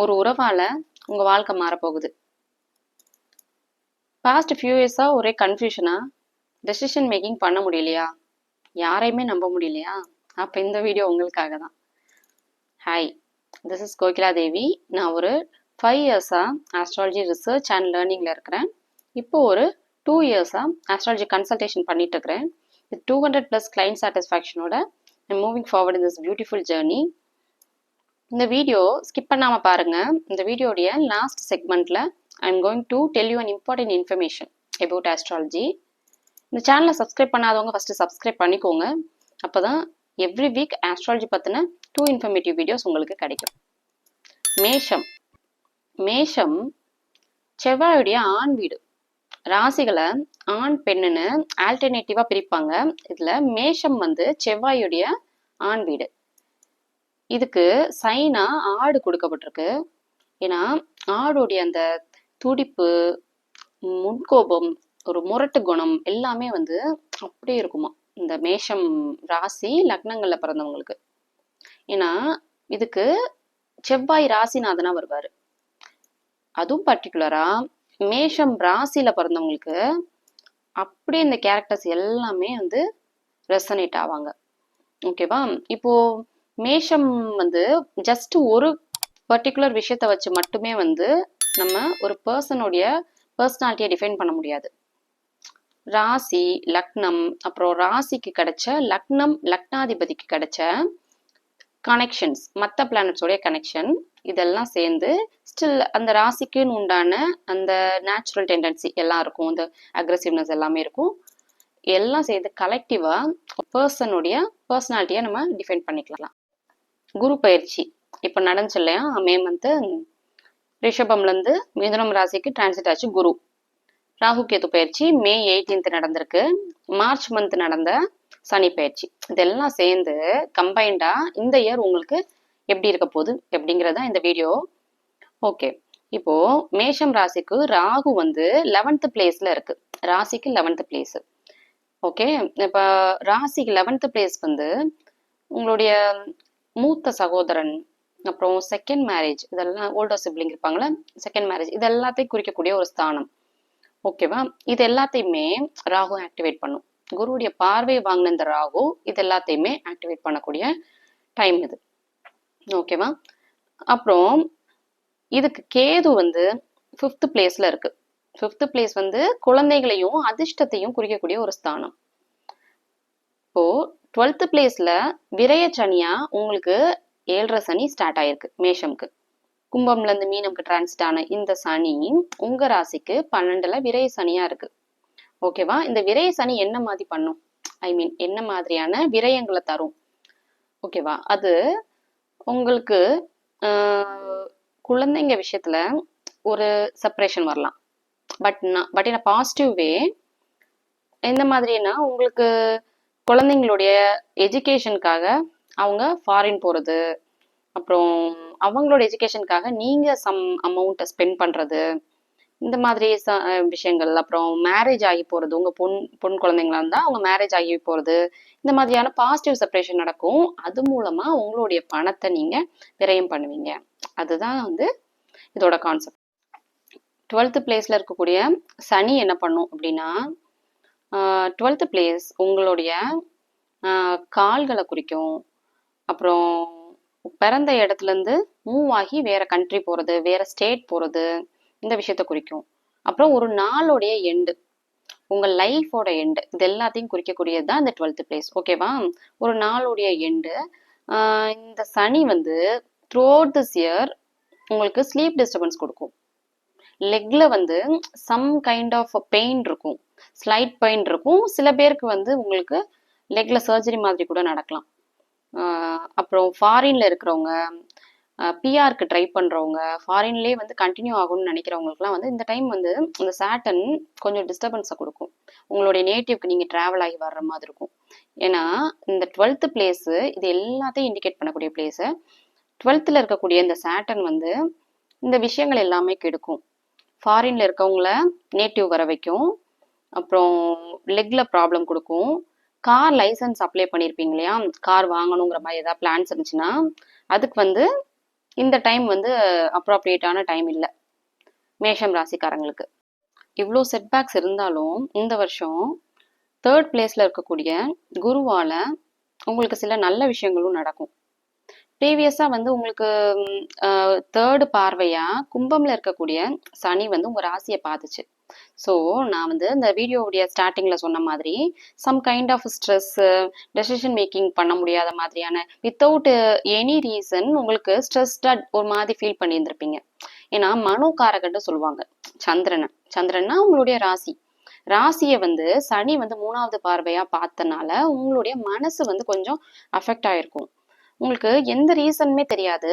ஒரு உறவால உங்க வாழ்க்கை மாறப்போகுது. பாஸ்ட் ஃபியூ இயர்ஸாக ஒரே கன்ஃபியூஷனாக டெசிஷன் மேக்கிங் பண்ண முடியலையா? யாரையுமே நம்ப முடியலையா? அப்போ இந்த வீடியோ உங்களுக்காக தான். Hi this is Kokila Devi. நான் ஒரு ஃபைவ் இயர்ஸாக ஆஸ்ட்ராலஜி ரிசர்ச் அண்ட் லேர்னிங்கில் இருக்கிறேன். இப்போ ஒரு டூ இயர்ஸாக ஆஸ்ட்ராலஜி கன்சல்டேஷன் பண்ணிட்டு இருக்கிறேன். With two hundred plus client சாட்டிஸ்ஃபேக்ஷனோட moving forward in this beautiful journey இந்த வீடியோ ஸ்கிப் பண்ணாமல் பாருங்கள் இந்த வீடியோடைய லாஸ்ட் செக்மெண்ட்டில் I am going to tell you an important information about astrology இந்த சேனலை சப்ஸ்கிரைப் பண்ணாதவங்க ஃபஸ்ட்டு சப்ஸ்கிரைப் பண்ணிக்கோங்க. அப்போ தான் எவ்ரி வீக் ஆஸ்ட்ராலஜி பற்றின டூ இன்ஃபர்மேட்டிவ் வீடியோஸ் உங்களுக்கு கிடைக்கும். மேஷம். மேஷம் செவ்வாயுடைய ஆண் வீடு. ராசிகளை ஆண் பெண்ணுன்னு ஆல்டர்னேட்டிவாக பிரிப்பாங்க. இதில் மேஷம் வந்து செவ்வாயுடைய ஆண் வீடு. இதுக்கு சைனா ஆடு கொடுக்கப்பட்டிருக்கு. ஏன்னா ஆடுடைய அந்த துடிப்பு முன்கோபம் ஒரு முரட்டு குணம் எல்லாமே வந்து அப்படியே இருக்குமா? இந்த மேஷம் ராசி லக்னங்கள்ல பிறந்தவங்களுக்கு. ஏன்னா இதுக்கு செவ்வாய் ராசிநாதனா வருவாரு. அதுவும் பர்டிகுலரா மேஷம் ராசியில பிறந்தவங்களுக்கு அப்படியே இந்த கேரக்டர்ஸ் எல்லாமே வந்து ரெசனேட் ஆவாங்க. ஓகேவா இப்போ மேஷம் வந்து ஜஸ்ட் ஒரு பர்டிகுலர் விஷயத்த வச்சு மட்டுமே வந்து நம்ம ஒரு பர்சனுடைய பர்சனாலிட்டியை டிஃபைன் பண்ண முடியாது. ராசி லக்னம் அப்புறம் ராசிக்கு கிடைச்ச லக்னம் லக்னாதிபதிக்கு கிடைச்ச கனெக்ஷன்ஸ் மற்ற பிளானட்ஸோடைய கனெக்ஷன் இதெல்லாம் சேர்ந்து ஸ்டில் அந்த ராசிக்குன்னு உண்டான அந்த நேச்சுரல் டெண்டன்சி எல்லாம் இருக்கும் இந்த அக்ரெசிவ்னஸ் எல்லாமே இருக்கும். எல்லாம் சேர்ந்து கலெக்டிவாக பர்சனுடைய பர்சனாலிட்டியை நம்ம டிஃபைன் பண்ணிக்கலாம். குரு பயிற்சி. இப்போ நடந்துச்சு இல்லையா? மே மந்த்து ரிஷபம்லேருந்து மிதுனம் ராசிக்கு டிரான்சிட் ஆச்சு குரு. ராகு கேது பயிற்சி மே எயிட்டீன்த் நடந்திருக்கு. மார்ச் மந்த் நடந்த சனி பயிற்சி. இதெல்லாம் சேர்ந்து கம்பைண்டா இந்த இயர் உங்களுக்கு எப்படி இருக்க போகுது எப்படிங்கிறதா இந்த வீடியோ ஓகே இப்போ மேஷம் ராசிக்கு ராகு வந்து லெவன்த் பிளேஸ்ல இருக்கு. ராசிக்கு லெவன்த் பிளேஸ் ஓகே இப்போ ராசிக்கு லெவன்த் பிளேஸ் வந்து உங்களுடைய மூத்த சகோதரன் அப்புறம் செகண்ட் மேரேஜ் இதெல்லாம் ஓல்டர் சிப்ளிங் இருப்பாங்களே செகண்ட் மேரேஜ் இது எல்லாத்தையும் குறிக்கக்கூடிய ஒரு ஸ்தானம். ஓகேவா இது எல்லாத்தையுமே ராகு ஆக்டிவேட் பண்ணும். குருவுடைய பார்வை வாங்கின இந்த ராகு இது எல்லாத்தையுமே ஆக்டிவேட் பண்ணக்கூடிய டைம் இது. ஓகேவா அப்புறம் இதுக்கு கேது வந்து ஃபிஃப்த் பிளேஸ்ல இருக்கு. ஃபிஃப்த் பிளேஸ் வந்து குழந்தைகளையும் அதிர்ஷ்டத்தையும் குறிக்கக்கூடிய ஒரு ஸ்தானம். இப்போ டுவெல்த் பிளேஸ்ல விரய சனியா உங்களுக்கு ஏழரை சனி ஸ்டார்ட் ஆயிருக்கு மேஷம்க்கு. கும்பம்ல இருந்து மீனம்க்கு டிரான்ஸ்ட் ஆன இந்த சனி உங்க ராசிக்கு பன்னெண்டுல விரய சனியா இருக்கு ஓகேவா இந்த விரய சனி என்ன மாதிரி பண்ணும்? ஐ மீன் என்ன மாதிரியான விரயங்களை தரும்? ஓகேவா அது உங்களுக்கு குழந்தைங்க விஷயத்துல ஒரு செப்பரேஷன் வரலாம். பட் நான் பட் இன் பாசிட்டிவ் வே எந்த மாதிரினா உங்களுக்கு குழந்தைங்களுடைய எஜுகேஷனுக்காக அவங்க ஃபாரின் போகிறது அப்புறம் அவங்களோட எஜுகேஷனுக்காக நீங்கள் சம் அமௌண்ட்டை ஸ்பெண்ட் பண்ணுறது இந்த மாதிரி ச விஷயங்கள். அப்புறம் மேரேஜ் ஆகி போகிறது உங்கள் பொன் பொன் குழந்தைங்களா இருந்தால் அவங்க மேரேஜ் ஆகி போகிறது இந்த மாதிரியான பாசிட்டிவ் செப்பரேஷன் நடக்கும். அது மூலமாக உங்களுடைய பணத்தை நீங்கள் விரயம் பண்ணுவீங்க. அதுதான் வந்து இதோட கான்செப்ட் டுவெல்த்து பிளேஸில் இருக்கக்கூடிய சனி என்ன பண்ணும் அப்படின்னா டுவெல்த்து பிளேஸ் உங்களுடைய கால்களை குறிக்கும். அப்புறம் பிறந்த இடத்துலேருந்து மூவ் ஆகி வேறு கண்ட்ரி போகிறது வேறு ஸ்டேட் போகிறது இந்த விஷயத்த குறிக்கும். அப்புறம் ஒரு நாளுடைய எண்டு உங்கள் லைஃபோட எண்டு இது எல்லாத்தையும் குறிக்கக்கூடியது தான் இந்த டுவெல்த்து பிளேஸ் ஓகேவா ஒரு நாளுடைய எண்டு இந்த சனி வந்து த்ரூ அவுட் திஸ் இயர் உங்களுக்கு ஸ்லீப் டிஸ்டர்பன்ஸ் கொடுக்கும். லெக்கில் வந்து சம் கைண்ட் ஆஃப் பெயின் இருக்கும். ஸ்லைட் பெயின் இருக்கும். சில பேருக்கு வந்து உங்களுக்கு லெக்கில் சர்ஜரி மாதிரி கூட நடக்கலாம். அப்புறம் ஃபாரின்ல இருக்கிறவங்க பிஆருக்கு ட்ரை பண்ணுறவங்க ஃபாரின்லேயே வந்து கண்டினியூ ஆகணும்னு நினைக்கிறவங்களுக்குலாம் வந்து இந்த டைம் வந்து இந்த சேட்டன் கொஞ்சம் டிஸ்டர்பன்ஸை கொடுக்கும். உங்களுடைய நேட்டிவ்க்கு நீங்கள் ட்ராவல் ஆகி வர்ற மாதிரி இருக்கும். ஏன்னா இந்த டுவெல்த்து பிளேஸு இது எல்லாத்தையும் இண்டிகேட் பண்ணக்கூடிய பிளேஸு டுவெல்த்தில் இருக்கக்கூடிய இந்த சேட்டன் வந்து இந்த விஷயங்கள் எல்லாமே கெடுக்கும். ஃபாரின்ல இருக்கவங்கள நேட்டிவ் வர வைக்கும். அப்புறம் லெக்ல ப்ராப்ளம் கொடுக்கும். கார் லைசன்ஸ் அப்ளை பண்ணியிருப்பீங்க இல்லையா? கார் வாங்கணுங்கிற மாதிரி ஏதாவது பிளான்ஸ் இருந்துச்சுன்னா அதுக்கு வந்து இந்த டைம் வந்து அப்ராப்ரியேட்டான டைம் இல்லை. மேஷம் ராசிக்காரங்களுக்கு. இவ்வளோ செட்பேக்ஸ் இருந்தாலும் இந்த வருஷம் தேர்ட் பிளேஸில் இருக்கக்கூடிய குருவால் உங்களுக்கு சில நல்ல விஷயங்களும் நடக்கும். ப்ரீவியஸாக வந்து உங்களுக்கு தேர்டு பார்வையாக கும்பமில் இருக்கக்கூடிய சனி வந்து உங்கள் ராசியை பார்த்துச்சு ஸோ நான் வந்து இந்த வீடியோவுடைய ஸ்டார்டிங்கில் சொன்ன மாதிரி some kind of stress decision making பண்ண முடியாத மாதிரியான வித்தவுட் எனி ரீசன் உங்களுக்கு ஸ்ட்ரெஸ்டாக ஒரு மாதிரி ஃபீல் பண்ணியிருந்திருப்பீங்க. ஏன்னா மனோகாரகன்னு சொல்லுவாங்க சந்திரனை. சந்திரன்னா உங்களுடைய ராசி. ராசியை வந்து சனி வந்து மூணாவது பார்வையா பார்த்தனால உங்களுடைய மனசு வந்து கொஞ்சம் அஃபெக்ட் ஆயிருக்கும். உங்களுக்கு எந்த ரீசனுமே தெரியாது.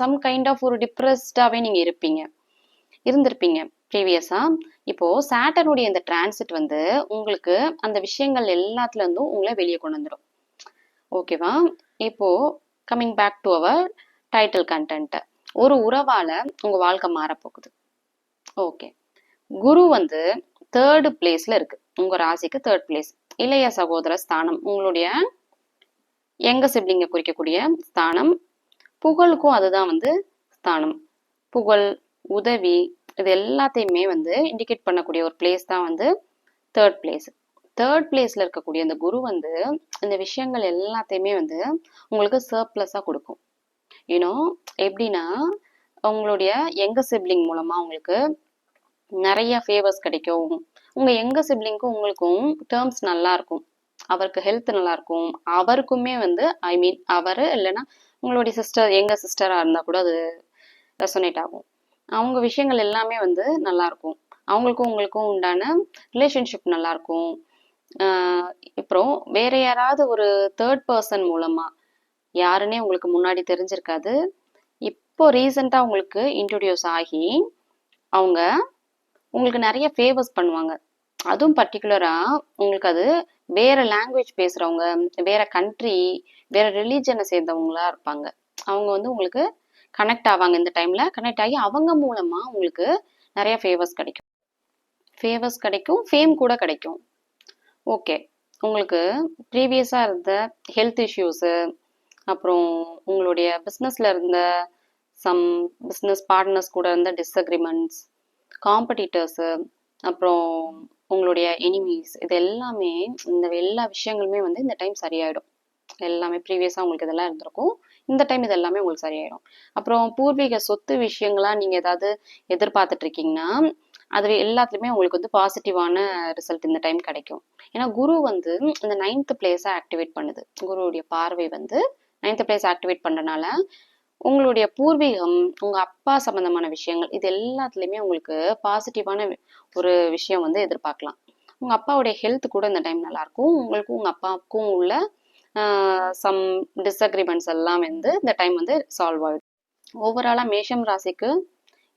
சம் கைண்ட் ஆஃப் ஒரு டிப்ரெஸ்டாவே நீங்க இருப்பீங்க. இருந்திருப்பீங்க. ப்ரீவியஸா இப்போ சாட்டனுடைய இந்த டிரான்சிட் வந்து உங்களுக்கு அந்த விஷயங்கள் எல்லாத்துல இருந்தும் உங்களை வெளியே கொண்டு வந்துடும். ஓகேவா இப்போ coming back to our title content ஒரு உறவால உங்க வாழ்க்கை மாறப்போகுது. ஓகே குரு வந்து தேர்டு பிளேஸ்ல இருக்கு. உங்க ராசிக்கு தேர்ட் பிளேஸ் இளைய சகோதர ஸ்தானம். உங்களுடைய எங்க சிப்ளிங்க குறிக்கக்கூடிய ஸ்தானம். புகழுக்கும் அதுதான் வந்து ஸ்தானம். புகழ் உதவி இது எல்லாத்தையுமே வந்து இண்டிகேட் பண்ணக்கூடிய ஒரு பிளேஸ் தான் வந்து தேர்ட் பிளேஸ் தேர்ட் பிளேஸில் இருக்கக்கூடிய அந்த குரு வந்து இந்த விஷயங்கள் எல்லாத்தையுமே வந்து உங்களுக்கு சர்ப்ளஸாக கொடுக்கும். யூனோ எப்படின்னா உங்களுடைய எங்க சிப்ளிங் மூலமாக உங்களுக்கு நிறைய ஃபேவர்ஸ் கிடைக்கும். உங்கள் எங்க சிப்ளிங்க்கும் உங்களுக்கும் டேர்ம்ஸ் நல்லா இருக்கும். அவருக்கு ஹெல்த் நல்லா இருக்கும். அவருக்குமே வந்து ஐ மீன் அவர் இல்லைன்னா உங்களுடைய சிஸ்டர் எங்க சிஸ்டராக இருந்தால் கூட அது ரெசனேட் ஆகும். அவங்க விஷயங்கள் எல்லாமே வந்து நல்லா இருக்கும் அவங்களுக்கும் உங்களுக்கும் உண்டான ரிலேஷன்ஷிப் நல்லாயிருக்கும் அப்புறம் வேற யாராவது ஒரு தேர்ட் பர்சன் மூலமாக யாருன்னே உங்களுக்கு முன்னாடி தெரிஞ்சிருக்காது. இப்போ ரீசெண்டாக உங்களுக்கு இன்ட்ரடியூஸ் ஆகி அவங்க உங்களுக்கு நிறைய ஃபேவர்ஸ் பண்ணுவாங்க. அதுவும் பர்டிகுலராக உங்களுக்கு அது வேற லாங்குவேஜ் பேசுகிறவங்க வேற கண்ட்ரி வேற ரிலீஜனை சேர்ந்தவங்களா இருப்பாங்க. அவங்க வந்து உங்களுக்கு கனெக்ட் ஆவாங்க இந்த டைமில் கனெக்ட் ஆகி அவங்க மூலமாக உங்களுக்கு நிறைய ஃபேவர்ஸ் கிடைக்கும். ஃபேவர்ஸ் கிடைக்கும் ஃபேம் கூட கிடைக்கும். ஓகே உங்களுக்கு ப்ரீவியஸாக இருந்த ஹெல்த் இஷ்யூஸு அப்புறம் உங்களுடைய பிஸ்னஸில் இருந்த சம் பிஸ்னஸ் பார்ட்னர்ஸ் கூட இருந்த டிஸ்அக்ரிமெண்ட்ஸ் காம்படிட்டர்ஸு அப்புறம் உங்களுடைய எனிமீஸ் இது எல்லாமே இந்த எல்லா விஷயங்களுமே வந்து இந்த டைம் சரியாயிடும். எல்லாமே ப்ரீவியஸாக உங்களுக்கு இதெல்லாம் இருந்திருக்கும். இந்த டைம் இது எல்லாமே உங்களுக்கு சரியாயிடும். அப்புறம் பூர்வீக சொத்து விஷயங்களாக நீங்கள் ஏதாவது எதிர்பார்த்துட்டு இருக்கீங்கன்னா அது எல்லாத்துலேயுமே உங்களுக்கு வந்து பாசிட்டிவான ரிசல்ட் இந்த டைம் கிடைக்கும். ஏன்னா குரு வந்து இந்த நைன்த் பிளேஸை ஆக்டிவேட் பண்ணுது. குருவுடைய பார்வை வந்து நைன்த் பிளேஸ் ஆக்டிவேட் பண்ணுறனால உங்களுடைய பூர்வீகம் உங்க அப்பா சம்மந்தமான விஷயங்கள் இது எல்லாத்துலேயுமே உங்களுக்கு பாசிட்டிவான ஒரு விஷயம் வந்து எதிர்பார்க்கலாம். உங்க அப்பாவுடைய ஹெல்த் கூட இந்த டைம் நல்லா இருக்கும். உங்களுக்கும் உங்க அப்பாவுக்கும் உள்ள சம் டிஸ்அக்ரிமெண்ட்ஸ் எல்லாம் வந்து இந்த டைம் வந்து சால்வ் ஆகிடும் ஓவராலாக மேஷம் ராசிக்கு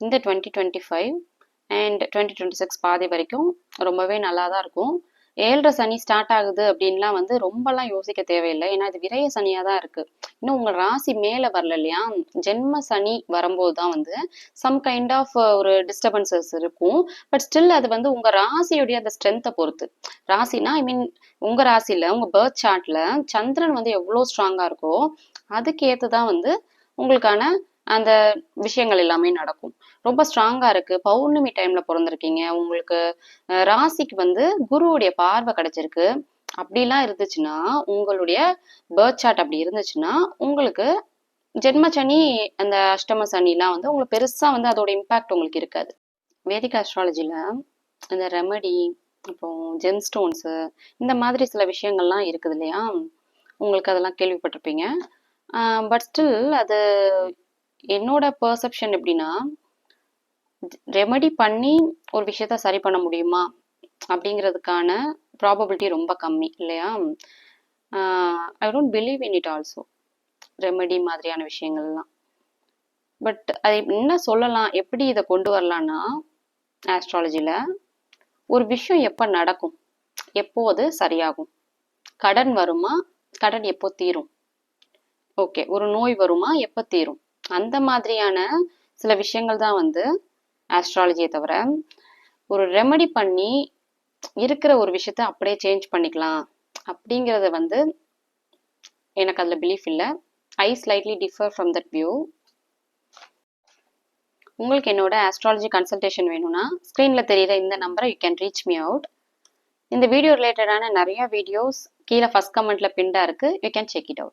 இந்த twenty twenty five and twenty twenty six பாதி வரைக்கும் ரொம்பவே நல்லா தான் இருக்கும். ஏழரை சனி ஸ்டார்ட் ஆகுது அப்படின்லாம் வந்து ரொம்பலாம் யோசிக்க தேவையில்லை. ஏன்னா இது விரைய சனியாக தான் இருக்கு. இன்னும் உங்கள் ராசி மேலே வரல இல்லையா? ஜென்ம சனி வரும்போது தான் வந்து சம் கைண்ட் ஆஃப் ஒரு டிஸ்டர்பன்சஸ் இருக்கும். பட் ஸ்டில் அது வந்து உங்கள் ராசியுடைய அந்த ஸ்ட்ரென்த்தை பொறுத்து. ராசினா ஐ மீன் உங்கள் ராசியில் உங்கள் பேர்த் சார்ட்டில் சந்திரன் வந்து எவ்வளோ ஸ்ட்ராங்காக இருக்கோ அதுக்கு தான் வந்து உங்களுக்கான அந்த விஷயங்கள் எல்லாமே நடக்கும். ரொம்ப ஸ்ட்ராங்கா இருக்கு. பௌர்ணமி டைம்ல பிறந்திருக்கீங்க. உங்களுக்கு ராசிக்கு வந்து குருவுடைய பார்வை கிடைச்சிருக்கு. அப்படிலாம் இருந்துச்சுன்னா உங்களுடைய பேர்த் சார்ட் அப்படி இருந்துச்சுன்னா உங்களுக்கு ஜென்ம சனி அந்த அஷ்டம சனிலாம் வந்து உங்களுக்கு பெருசா வந்து அதோட இம்பாக்ட் உங்களுக்கு இருக்காது. வேதிக் அஸ்ட்ராலஜில இந்த ரெமடி அப்புறம் ஜெம் ஸ்டோன்ஸு இந்த மாதிரி சில விஷயங்கள்லாம் இருக்குது இல்லையா? உங்களுக்கு அதெல்லாம் கேள்விப்பட்டிருப்பீங்க. பட் ஸ்டில் அது என்னோட பர்செப்ஷன் எப்படின்னா ரெமடி பண்ணி ஒரு விஷயத்த சரி பண்ண முடியுமா? அப்படிங்கிறதுக்கான ப்ராபபிலிட்டி ரொம்ப கம்மி இல்லையா? I don't believe in it also remedy மாதிரியான விஷயங்கள்லாம். பட் அது என்ன சொல்லலாம்? எப்படி இதை கொண்டு வரலான்னா ஆஸ்ட்ராலஜியில் ஒரு விஷயம் எப்போ நடக்கும்? எப்போ அது சரியாகும்? கடன் வருமா? கடன் எப்போ தீரும்? ஓகே ஒரு நோய் வருமா? எப்போ தீரும்? அந்த மாதிரியான சில விஷயங்கள் தான் வந்து ஆஸ்ட்ராலஜியை தவிர ஒரு ரெமடி பண்ணி இருக்கிற ஒரு விஷயத்த அப்படியே சேஞ்ச் பண்ணிக்கலாம். அப்படிங்கிறத வந்து எனக்கு அதில் பிலீஃப் இல்லை. I slightly differ from that view உங்களுக்கு என்னோட ஆஸ்ட்ராலஜி கன்சல்டேஷன் வேணும்னா ஸ்க்ரீனில் தெரியிற இந்த நம்பரை you can reach me out இந்த வீடியோ ரிலேட்டடான நிறைய வீடியோஸ் கீழே ஃபஸ்ட் கமெண்ட்டில் பின்டாக இருக்குது you can check it out